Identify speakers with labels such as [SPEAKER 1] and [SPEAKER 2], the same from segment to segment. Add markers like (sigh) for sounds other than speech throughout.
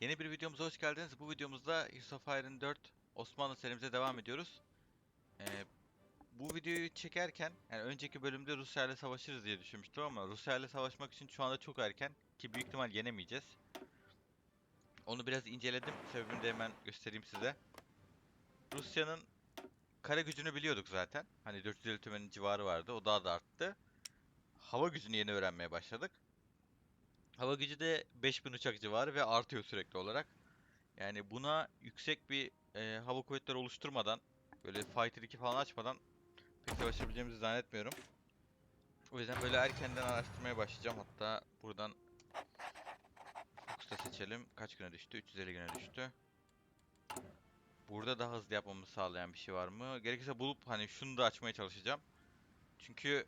[SPEAKER 1] Yeni bir videomuza hoş geldiniz. Bu videomuzda Heroes of Iron 4 Osmanlı serimize devam ediyoruz. Ee, bu videoyu çekerken, yani önceki bölümde Rusya ile savaşırız diye düşünmüştüm ama Rusya ile savaşmak için şu anda çok erken ki büyük ihtimal yenemeyeceğiz. Onu biraz inceledim. Sebebini de hemen göstereyim size. Rusya'nın kara gücünü biliyorduk zaten. Hani 450 tümenin civarı vardı. O daha da arttı. Hava gücünü yeni öğrenmeye başladık. Hava gücü de 5000 uçak civarı ve artıyor sürekli olarak. Yani buna yüksek bir e, hava kuvvetleri oluşturmadan, böyle Fighter 2 falan açmadan pek savaşabileceğimizi zannetmiyorum. O yüzden böyle erkenden araştırmaya başlayacağım. Hatta buradan Fox'ta seçelim. Kaç güne düştü? 350 güne düştü. Burada daha hızlı yapmamızı sağlayan bir şey var mı? Gerekirse bulup hani şunu da açmaya çalışacağım. Çünkü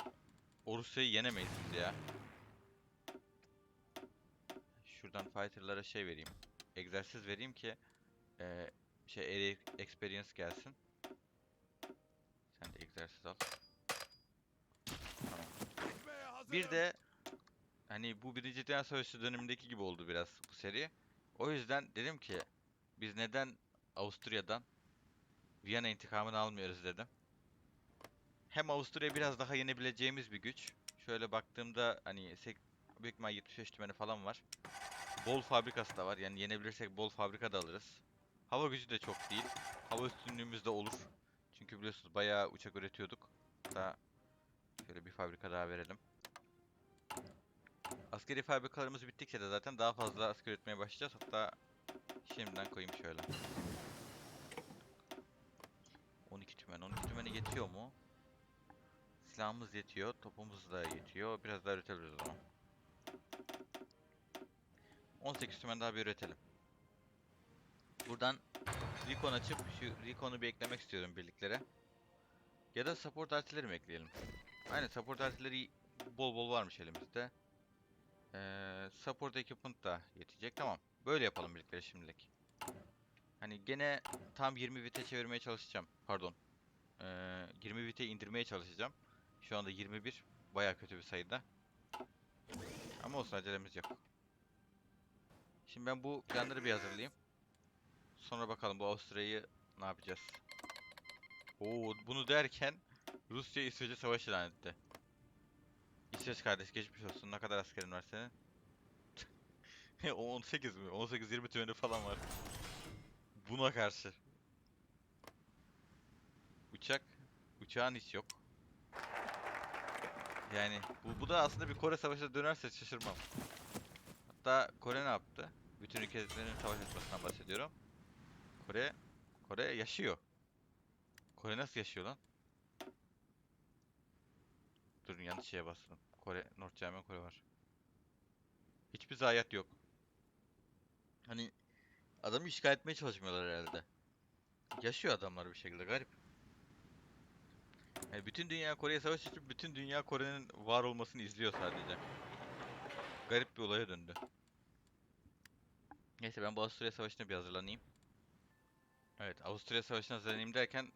[SPEAKER 1] o Rusya'yı yenemeyiz biz ya. Şuradan fighter'lara şey vereyim. Egzersiz vereyim ki eee şey experience gelsin. Sen de egzersiz al. Tamam. Bir de hani bu Birinci Dünya Savaşı dönemindeki gibi oldu biraz bu seri. O yüzden dedim ki biz neden Avusturya'dan Viyana intikamını almıyoruz dedim. Hem Avusturya biraz daha yenebileceğimiz bir güç. Şöyle baktığımda hani büyük ihtimal 75 tümeni falan var. Bol fabrikası da var. Yani yenebilirsek bol fabrika da alırız. Hava gücü de çok değil. Hava üstünlüğümüz de olur. Çünkü biliyorsunuz bayağı uçak üretiyorduk. Hatta şöyle bir fabrika daha verelim. Askeri fabrikalarımız bittikçe de zaten daha fazla asker üretmeye başlayacağız. Hatta şimdiden koyayım şöyle. 12 tümen. 12 tümeni yetiyor mu? Silahımız yetiyor. Topumuz da yetiyor. Biraz daha üretebiliriz o zaman. 18 tümen daha bir üretelim. Buradan Recon açıp şu Recon'u bir eklemek istiyorum birliklere. Ya da support artileri mi ekleyelim? Aynen support artileri bol bol varmış elimizde. Ee, support equipment da yetecek. Tamam. Böyle yapalım birlikleri şimdilik. Hani gene tam 20 vite çevirmeye çalışacağım. Pardon. Ee, 20 vite indirmeye çalışacağım. Şu anda 21. Baya kötü bir sayıda. Ama olsun acelemiz yok. Şimdi ben bu planları bir hazırlayayım. Sonra bakalım bu Avusturya'yı ne yapacağız. Oo bunu derken Rusya İsveç'e savaş ilan etti. İsveç kardeş geçmiş olsun. Ne kadar askerin var senin? (laughs) O 18 mi? 18-20 tümeni falan var. Buna karşı. Uçak. Uçağın hiç yok. Yani bu, bu da aslında bir Kore savaşına dönerse şaşırmam. Hatta Kore ne yaptı? Bütün ülkelerin savaş açmasından bahsediyorum. Kore, Kore yaşıyor. Kore nasıl yaşıyor lan? Durun yanlış şeye bastım. Kore, North German Kore var. Hiçbir zayiat yok. Hani adamı işgal etmeye çalışmıyorlar herhalde. Yaşıyor adamlar bir şekilde garip. Yani bütün dünya Kore'ye savaş açıp bütün dünya Kore'nin var olmasını izliyor sadece. Garip bir olaya döndü. Neyse ben bu Avusturya Savaşı'na bir hazırlanayım. Evet Avusturya Savaşı'na hazırlanayım derken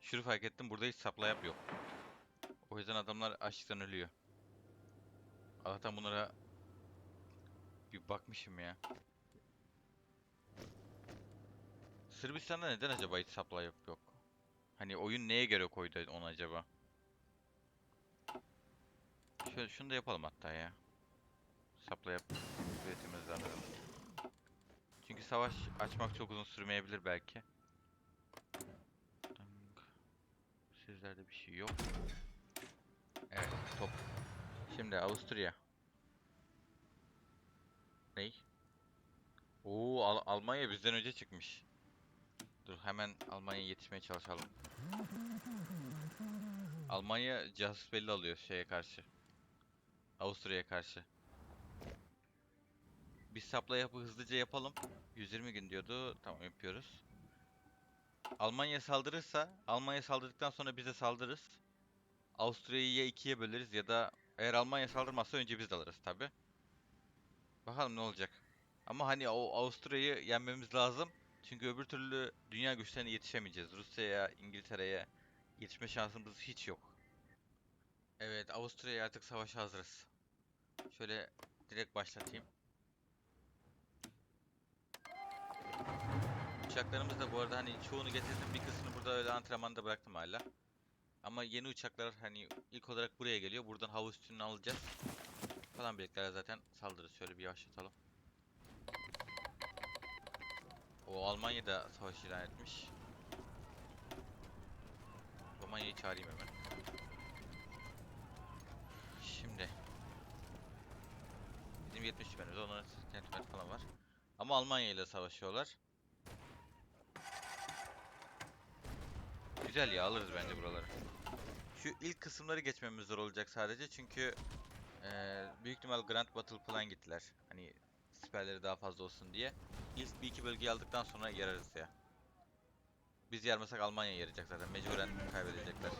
[SPEAKER 1] şunu fark ettim burada hiç supply up yok. O yüzden adamlar açlıktan ölüyor. Allah'tan bunlara bir bakmışım ya. Sırbistan'da neden acaba hiç supply up yok? Hani oyun neye göre koydu onu acaba? Şöyle şunu da yapalım hatta ya. Supply up üretimimizi alalım. Savaş açmak çok uzun sürmeyebilir belki. Sizlerde bir şey yok. Evet, top. Şimdi Avusturya. Ney? Oo, Al- Almanya bizden önce çıkmış. Dur hemen Almanya'ya yetişmeye çalışalım. Almanya casus belli alıyor şeye karşı. Avusturya'ya karşı. Biz sapla yapı hızlıca yapalım. 120 gün diyordu. Tamam yapıyoruz. Almanya saldırırsa, Almanya saldırdıktan sonra bize saldırırız. Avusturya'yı ya ikiye böleriz ya da eğer Almanya saldırmazsa önce biz de alırız tabi. Bakalım ne olacak. Ama hani o Avusturya'yı yenmemiz lazım. Çünkü öbür türlü dünya güçlerine yetişemeyeceğiz. Rusya'ya, İngiltere'ye yetişme şansımız hiç yok. Evet, Avusturya'ya artık savaşa hazırız. Şöyle direkt başlatayım. Uçaklarımız da bu arada hani çoğunu getirdim bir kısmını burada öyle antrenmanda bıraktım hala. Ama yeni uçaklar hani ilk olarak buraya geliyor. Buradan hava üstünü alacağız. Falan birlikler zaten saldırırız. Şöyle bir yavaşlatalım. O Almanya'da savaş ilan etmiş. Almanya'yı çağırayım hemen. Şimdi. Bizim 70 tümenimiz, onların 80 tümen falan var. Ama Almanya ile savaşıyorlar. Güzel ya alırız bence buraları. Şu ilk kısımları geçmemiz zor olacak sadece çünkü eee, büyük ihtimal Grand Battle Plan gittiler. Hani siperleri daha fazla olsun diye. İlk bir iki bölgeyi aldıktan sonra yararız ya. Biz yarmasak Almanya yarayacak zaten. Mecburen kaybedecekler.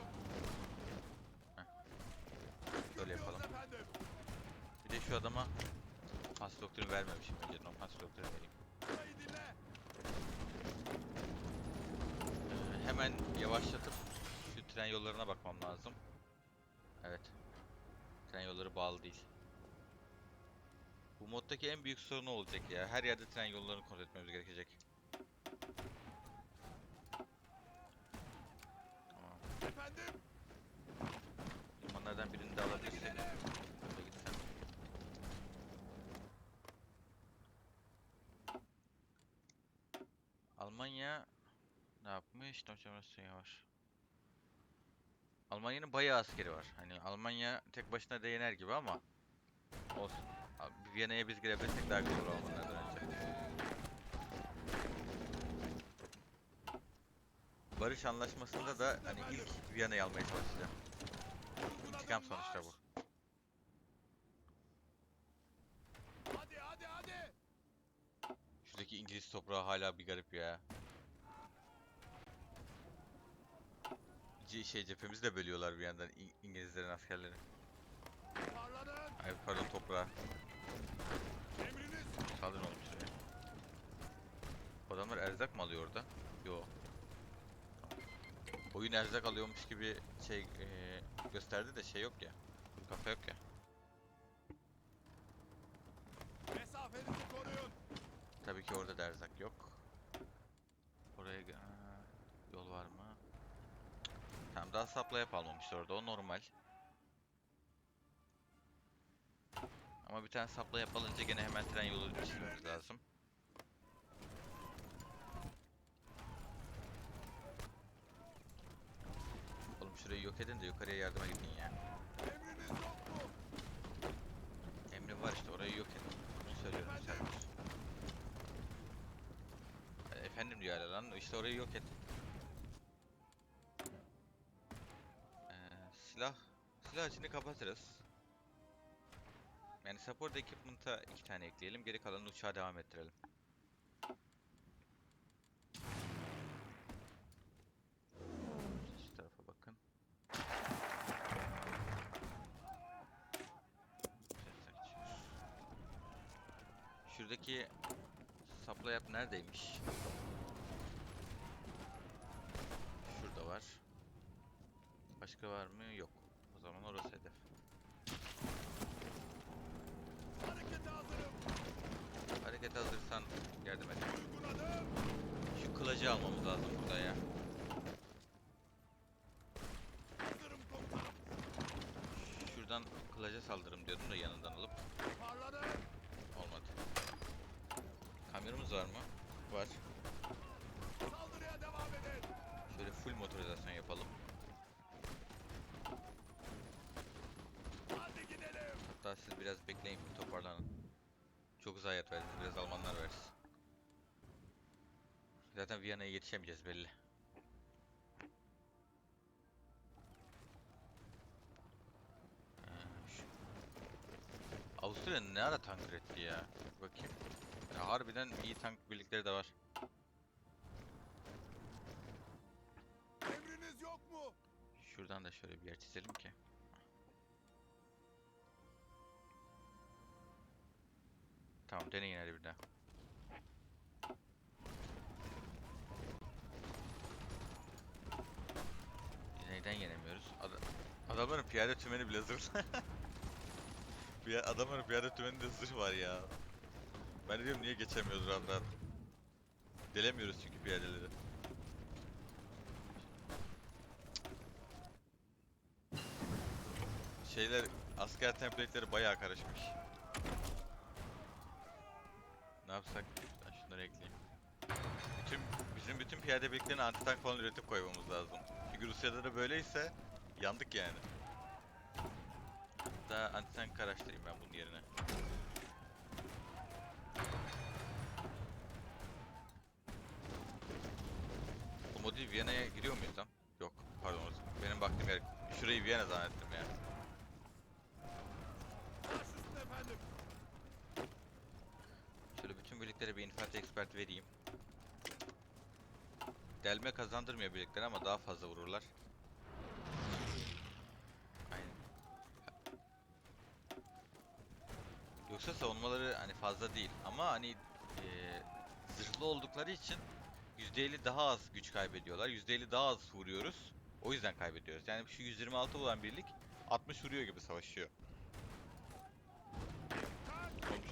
[SPEAKER 1] Heh. Böyle yapalım. Bir de şu adama pas doktrini vermemişim önce. No pas doktrini vereyim.
[SPEAKER 2] Burayı dinle.
[SPEAKER 1] Ee, hemen yavaşlatıp şu tren yollarına bakmam lazım. Evet. Tren yolları bağlı değil. Bu moddaki en büyük sorun olacak ya. Her yerde tren yollarını kontrol etmemiz gerekecek. Tamam.
[SPEAKER 2] Efendim.
[SPEAKER 1] Limanlardan birini de alabilirsek. Şöyle gitsem. Almanya ne yapmış? Dominasyon var. Almanya'nın bayağı askeri var. Hani Almanya tek başına da yener gibi ama olsun. Viyana'ya biz girebilsek daha güzel olur Almanlardan önce. Barış anlaşmasında da hani ilk Viyana'yı almaya çalışacağım. İntikam sonuçta bu. Şuradaki İngiliz toprağı hala bir garip ya. Şey cephemizi de bölüyorlar bir yandan İ- İngilizlerin askerleri. Ay pardon toprağı.
[SPEAKER 2] Emriniz.
[SPEAKER 1] Saldırın oğlum şuraya. Adamlar erzak mı alıyor orada? Yo. Oyun erzak alıyormuş gibi şey eee, gösterdi de şey yok ya. Kafa yok ya. Tabii ki orada da erzak yok. Oraya ge- Aa, yol var mı? Tamam daha supply yapalmamışlar orada o normal. Ama bir tane supply yapılınca gene hemen tren yolu çizmemiz lazım. Oğlum şurayı yok edin de yukarıya yardıma gidin ya. Emri var işte orayı yok edin. Söylüyorum sen. E, Efendim diyor lan işte orayı yok et. Silah içini kapatırız. Yani support equipment'a iki tane ekleyelim. Geri kalanını uçağa devam ettirelim. Şu tarafa bakın. Şuradaki supply yap neredeymiş? Şurada var. Başka var mı? Yok. O zaman orası hedef.
[SPEAKER 2] Harekete hazırım.
[SPEAKER 1] Hareket hazırsan yardım et. Şu kılacı almamız lazım burada ya. Şuradan kılaca saldırım diyordum da yanından alıp olmadı. Kamyonumuz var mı? Var. Şöyle full motorizasyon yapalım. Hatta siz biraz bekleyin zayiat verdiniz. Biraz Almanlar versin. Zaten Viyana'ya yetişemeyeceğiz belli. Ee, Avusturya ne ara tank üretti ya? Bakayım. Ya harbiden iyi tank birlikleri de var.
[SPEAKER 2] Emriniz yok mu?
[SPEAKER 1] Şuradan da şöyle bir yer çizelim ki. Tamam deneyin hadi bir daha. Neyden yenemiyoruz? Ada- adamların piyade tümeni bile zırhlı. (laughs) Adamların piyade tümeninde zırh var ya. Ben diyorum niye geçemiyoruz rahat rahat. Delemiyoruz çünkü piyadeleri. Şeyler, asker template'leri bayağı karışmış. Ne yapsak? Ben şunları ekleyeyim. Bütün, bizim bütün piyade birliklerine antitank falan üretip koymamız lazım. Çünkü Rusya'da da böyleyse yandık yani. Hatta antitank araştırayım ben bunun yerine. Bu modül Viyana'ya giriyor muyuz lan? Yok, pardon. Benim baktığım yer, şurayı Viyana zannettim ya.
[SPEAKER 2] Baş üstüne efendim.
[SPEAKER 1] Şöyle bütün birliklere bir infant expert vereyim. Delme kazandırmıyor birlikler ama daha fazla vururlar. Aynen. Yoksa savunmaları hani fazla değil ama hani eee zırhlı oldukları için %50 daha az güç kaybediyorlar. %50 daha az vuruyoruz. O yüzden kaybediyoruz. Yani şu 126 olan birlik 60 vuruyor gibi savaşıyor.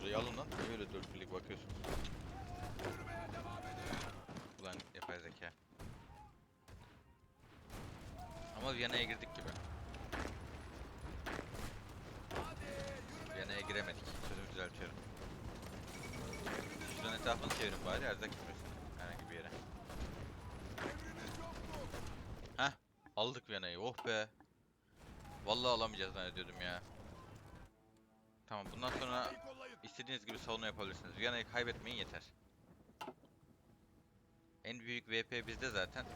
[SPEAKER 1] Şurayı alın lan. Niye öyle dört birlik bakıyorsunuz?
[SPEAKER 2] Yürümeye devam edin.
[SPEAKER 1] Ulan yapay zeka. Ama Viyana'ya girdik gibi. Viyana'ya giremedik. Sözümü düzeltiyorum. Şuradan etrafını çevirin bari erzak gitmesin herhangi bir yere. Heh aldık Viyana'yı oh be. Vallahi alamayacağız zannediyordum ya. Tamam bundan sonra. İstediğiniz gibi savunma yapabilirsiniz. Viyana'yı kaybetmeyin yeter. En büyük VP bizde zaten.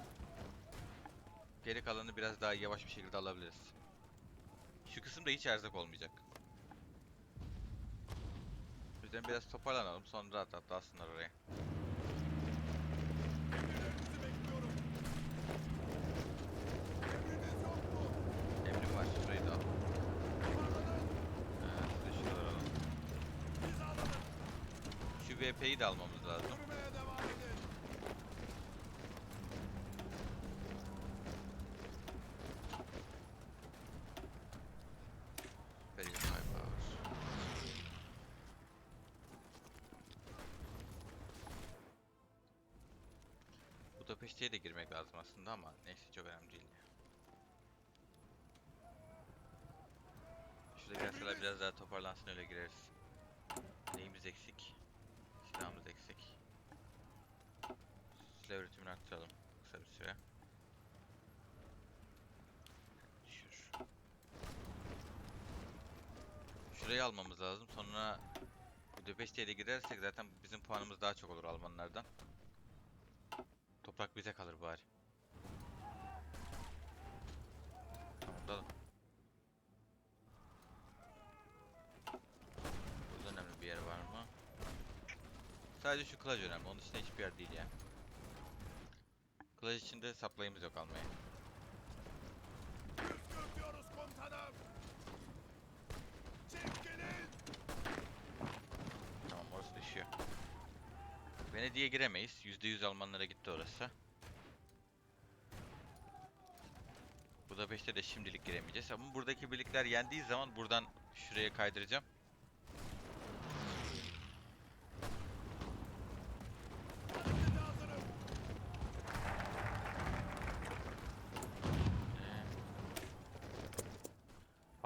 [SPEAKER 1] Geri kalanı biraz daha yavaş bir şekilde alabiliriz. Şu kısımda hiç erzak olmayacak. O yüzden biraz toparlanalım sonra rahat rahat alsınlar oraya.
[SPEAKER 2] Emirlerinizi bekliyorum. Emriniz yok mu?
[SPEAKER 1] Emrim var şurayı da al.
[SPEAKER 2] Toparlanın.
[SPEAKER 1] Ee, siz de şuraları alın.
[SPEAKER 2] Hizalanın.
[SPEAKER 1] Şu VP'yi de almamız lazım. Budapeşte'ye de girmek lazım aslında ama neyse çok önemli değil. Şurada gelseler biraz daha toparlansın öyle gireriz. Neyimiz eksik? Silahımız eksik. Silah üretimini arttıralım kısa bir süre. Düşür. Şurayı almamız lazım. Sonra Budapeşte'ye de girersek zaten bizim puanımız daha çok olur Almanlardan. Toprak bize kalır bari. Tamam da Burada önemli bir yer var mı? Sadece şu kılıç önemli. Onun dışında hiçbir yer değil ya. Kılıç içinde saplayımız yok almaya.
[SPEAKER 2] Püskürtüyoruz komutanım. Çekilin.
[SPEAKER 1] Tamam orası düşüyor. Venedik'e giremeyiz. %100 Almanlara gitti orası. Budapeşte de şimdilik giremeyeceğiz. Ama buradaki birlikler yendiği zaman buradan şuraya kaydıracağım.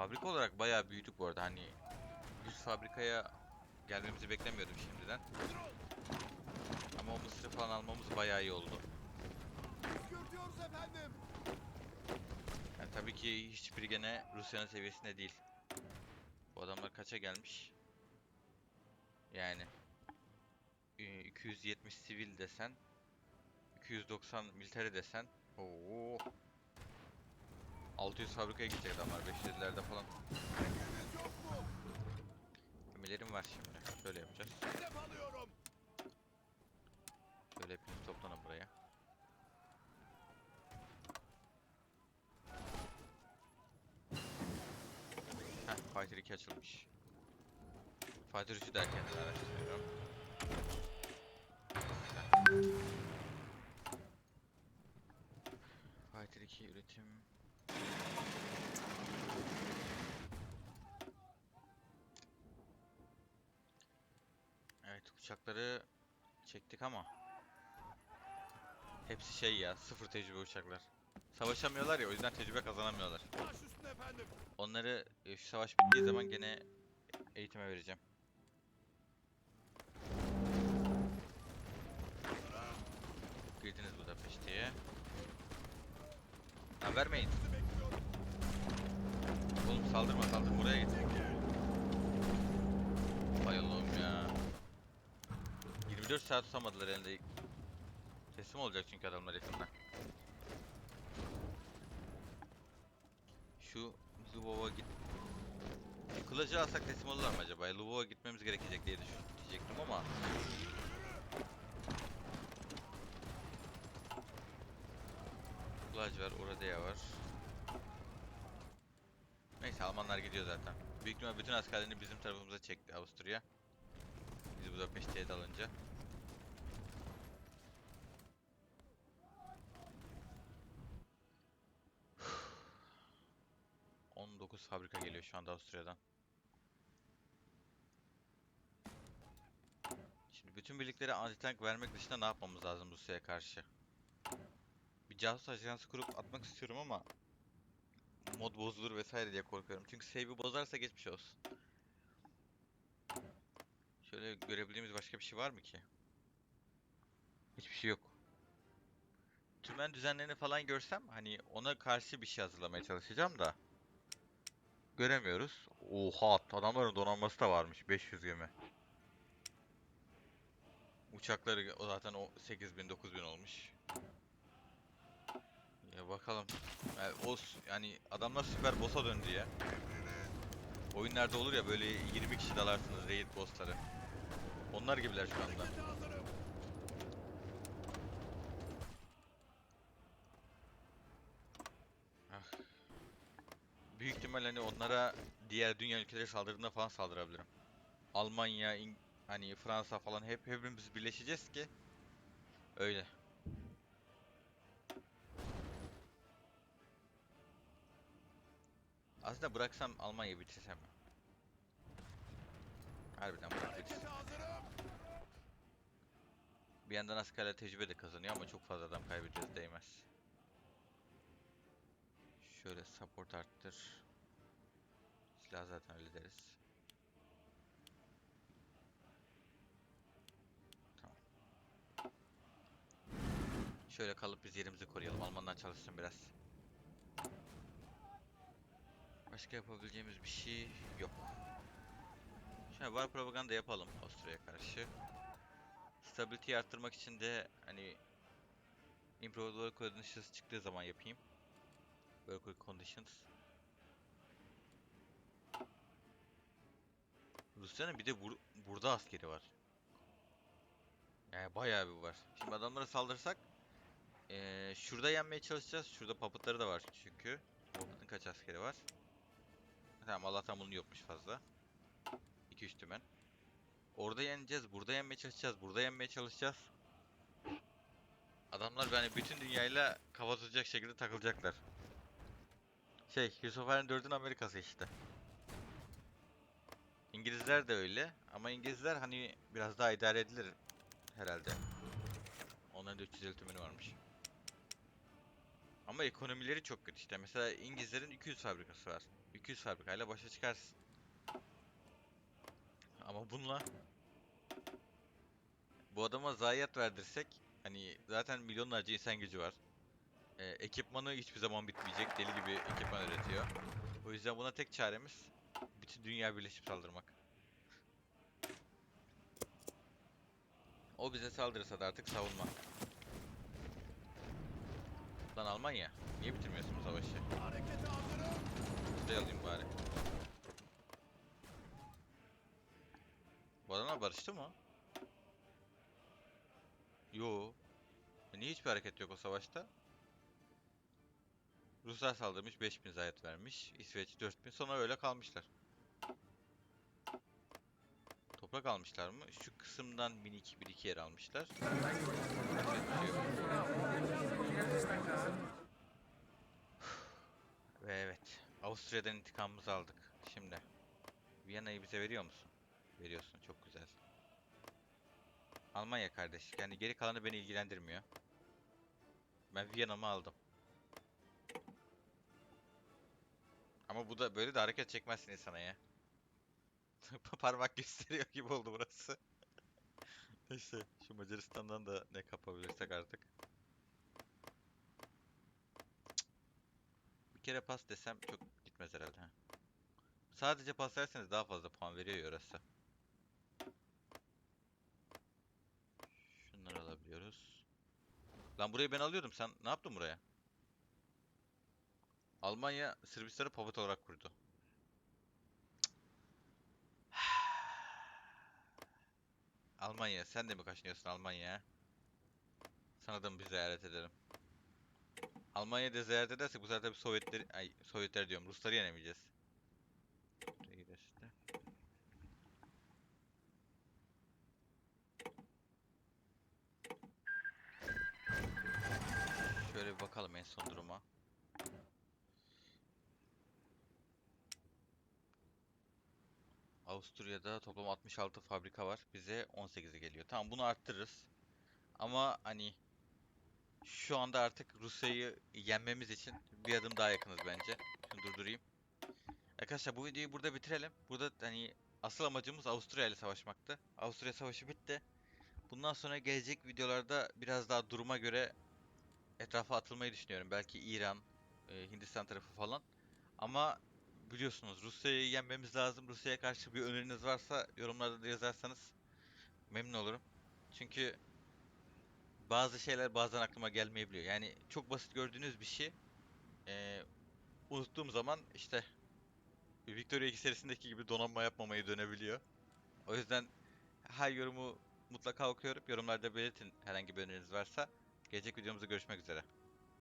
[SPEAKER 1] Fabrika olarak bayağı büyüdük bu arada. Hani 100 fabrikaya gelmemizi beklemiyordum şimdiden. Ama o mısırı falan almamız bayağı iyi oldu. Yani tabii ki hiçbiri gene Rusya'nın seviyesinde değil. Bu adamlar kaça gelmiş? Yani e, 270 sivil desen 290 militeri desen Oo. 600 fabrikaya gidecek adamlar 500'lerde falan. Gemilerim var şimdi. Şöyle yapacağız. Şöyle hepiniz toplanın buraya. Heh, Fighter 2 açılmış. Fighter 3'ü derken araştırıyorum. Fighter 2 üretim. Uçakları çektik ama Hepsi şey ya, sıfır tecrübe uçaklar. Savaşamıyorlar ya, o yüzden tecrübe kazanamıyorlar. Onları e, şu savaş bittiği zaman gene eğitime vereceğim. Girdiniz Budapeşte'ye. Ha vermeyin.
[SPEAKER 2] Sizi bekliyorum.
[SPEAKER 1] Oğlum saldırma saldırma buraya git. Hay Allah'ım ya. 24 saat tutamadılar elinde. Teslim olacak çünkü adamlar yakında. Şu Lvov'a git. Kılıcı alsak teslim olurlar mı acaba? Lvov'a gitmemiz gerekecek diye düşünecektim ama. Kılıç var, Oradea var. Neyse Almanlar gidiyor zaten. Büyük ihtimal bütün askerlerini bizim tarafımıza çekti Avusturya. Biz Budapeşte'ye dalınca. ...19 fabrika geliyor şu anda Avusturya'dan. Şimdi bütün birliklere anti-tank vermek dışında ne yapmamız lazım Rusya'ya karşı? Bir casus ajansı kurup atmak istiyorum ama... ...mod bozulur vesaire diye korkuyorum. Çünkü save'i bozarsa geçmiş olsun. Şöyle görebildiğimiz başka bir şey var mı ki? Hiçbir şey yok. Tümen düzenlerini falan görsem hani ona karşı bir şey hazırlamaya çalışacağım da. Göremiyoruz. Oha adamların donanması da varmış 500 gemi. Uçakları zaten o 8000 9000 olmuş. Ya bakalım. Yani o yani adamlar süper boss'a döndü ya. Oyunlarda olur ya böyle 20 kişi dalarsınız raid boss'ları. Onlar gibiler şu anda.
[SPEAKER 2] Harekete hazırım.
[SPEAKER 1] Ah. Büyük ihtimal hani onlara diğer dünya ülkeleri saldırdığında falan saldırabilirim. Almanya, İng- hani Fransa falan hep hepimiz birleşeceğiz ki öyle. Aslında bıraksam Almanya'yı bitirsem. Harbiden
[SPEAKER 2] hazırım.
[SPEAKER 1] Bir yandan askerler tecrübe de kazanıyor ama çok fazla adam kaybediyoruz değmez. Şöyle support arttır. Silah zaten hallederiz. Tamam. Şöyle kalıp biz yerimizi koruyalım. Almanlar çalışsın biraz. Başka yapabileceğimiz bir şey yok. Şöyle var propaganda yapalım Avusturya'ya karşı. Stability'yi arttırmak için de hani Improved Work Conditions çıktığı zaman yapayım. Work Conditions. Rusya'nın bir de bur- burada askeri var. Yani bayağı bir var. Şimdi adamlara saldırsak eee, şurada yenmeye çalışacağız. Şurada papıtları da var çünkü. Papıtın kaç askeri var? Tamam Allah'tan bunun yokmuş fazla. 2-3 tümen. Orada yeneceğiz, burada yenmeye çalışacağız, burada yenmeye çalışacağız. Adamlar yani bütün dünyayla kafa tutacak şekilde takılacaklar. Şey, Yusufer'in 4'ün Amerikası işte. İngilizler de öyle ama İngilizler hani biraz daha idare edilir herhalde. Onların da 350 tümeni varmış. Ama ekonomileri çok kötü işte. Mesela İngilizlerin 200 fabrikası var. 200 fabrikayla başa çıkarsın. Ama bununla bu adama zayiat verdirsek hani zaten milyonlarca insan gücü var. Ee, ekipmanı hiçbir zaman bitmeyecek. Deli gibi ekipman üretiyor. O yüzden buna tek çaremiz bütün dünya birleşip saldırmak. O bize saldırırsa da artık savunma. Lan Almanya, niye bitirmiyorsun bu savaşı? Kuzey alayım bari. Bu barıştı mı? Yo. E niye hiçbir hareket yok o savaşta? Ruslar saldırmış 5000 zayiat vermiş. İsveç 4000 sonra öyle kalmışlar. Toprak almışlar mı? Şu kısımdan 1002 bir iki yer almışlar. Ve evet. Avusturya'dan intikamımızı aldık. Şimdi. Viyana'yı bize veriyor musun? Veriyorsun. Çok güzel. Almanya kardeş. Yani geri kalanı beni ilgilendirmiyor. Ben Viyana'mı aldım. Ama bu da böyle de hareket çekmezsin insana ya. (laughs) Parmak gösteriyor gibi oldu burası. Neyse şu Macaristan'dan da ne kapabilirsek artık. Bir kere pas desem çok gitmez herhalde. ha. Sadece pas derseniz daha fazla puan veriyor ya orası. Şunları alabiliyoruz. Lan burayı ben alıyordum. Sen ne yaptın buraya? Almanya Sırbistan'ı pavut olarak kurdu. Almanya sen de mi kaçınıyorsun Almanya'ya? Sana da mı bir ziyaret edelim? Almanya'da ziyaret edersek bu sefer bir Sovyetleri, ay Sovyetler diyorum Rusları yenemeyeceğiz. Buraya gider işte. Şöyle bir bakalım en son duruma. Avusturya'da toplam 66 fabrika var. Bize 18'e geliyor. Tamam bunu arttırırız. Ama hani şu anda artık Rusya'yı yenmemiz için bir adım daha yakınız bence. Şunu durdurayım. Arkadaşlar bu videoyu burada bitirelim. Burada hani asıl amacımız Avusturya ile savaşmaktı. Avusturya savaşı bitti. Bundan sonra gelecek videolarda biraz daha duruma göre etrafa atılmayı düşünüyorum. Belki İran, e, Hindistan tarafı falan. Ama biliyorsunuz Rusya'yı yenmemiz lazım. Rusya'ya karşı bir öneriniz varsa yorumlarda da yazarsanız memnun olurum. Çünkü bazı şeyler bazen aklıma gelmeyebiliyor. Yani çok basit gördüğünüz bir şey e, unuttuğum zaman işte Victoria 2 serisindeki gibi donanma yapmamaya dönebiliyor. O yüzden her yorumu mutlaka okuyorum. Yorumlarda belirtin herhangi bir öneriniz varsa. Gelecek videomuzda görüşmek üzere.